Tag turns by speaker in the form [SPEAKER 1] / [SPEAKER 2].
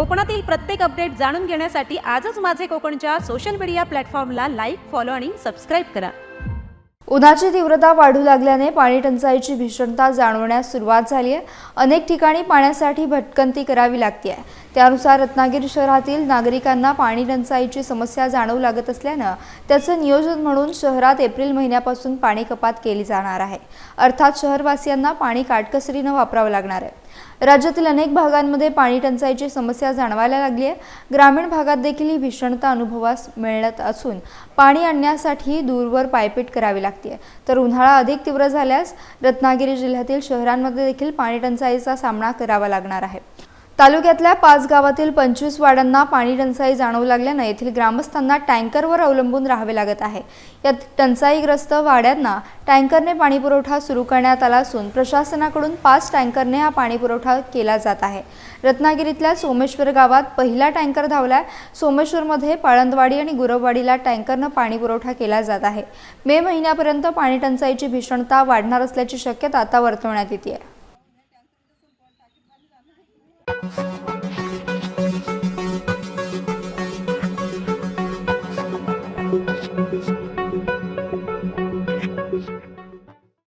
[SPEAKER 1] कोकणातील प्रत्येक अपडेट जाणून घेण्यासाठी आजच माझे कोकणच्या सोशल मीडिया प्लॅटफॉर्मला लाईक फॉलो आणि सबस्क्राईब करा.
[SPEAKER 2] उन्हाची तीव्रता वाढू लागल्याने पाणी टंचाईची भीषणता जाणवण्यास सुरुवात झाली आहे. अनेक ठिकाणी पाण्यासाठी भटकंती करावी लागते आहे त्यानुसार रत्नागिरी शहरातील नागरिकांना पाणी टंचाईची समस्या जाणवू लागत असल्यानं त्याचं नियोजन म्हणून शहरात एप्रिल महिन्यापासून पाणी कपात केली जाणार आहे. अर्थात शहरवासियांना पाणी काटकसरीनं वापरावं लागणार आहे. राज्यातील अनेक भागांमध्ये पाणी टंचाईची समस्या जाणवायला लागली आहे. ग्रामीण भागात देखील ही भीषणता अनुभवास मिळत असून पाणी आणण्यासाठी दूरवर पायपीट करावी लागते. तर उन्हाळा अधिक तीव्र झाल्यास रत्नागिरी जिल्ह्यातील शहरांमध्ये देखील पाणी टंचाईचा सामना करावा लागणार आहे. तालुक्यातल्या पाच गावातील पंचवीस वाड्यांना पाणी टंचाई जाणवू लागल्यानं येथील ग्रामस्थांना टँकरवर अवलंबून राहावे लागत आहे. या टंचाईग्रस्त वाड्यांना टँकरने पाणीपुरवठा सुरू करण्यात आला असून प्रशासनाकडून पाच टँकरने हा पाणीपुरवठा केला जात आहे. रत्नागिरीतल्या सोमेश्वर गावात पहिला टँकर धावलाय. सोमेश्वरमध्ये पाळंदवाडी आणि गुरववाडीला टँकरनं पाणीपुरवठा केला जात आहे. मे महिन्यापर्यंत पाणी टंचाईची भीषणता वाढणार असल्याची शक्यता आता वर्तवण्यात येते Thank you.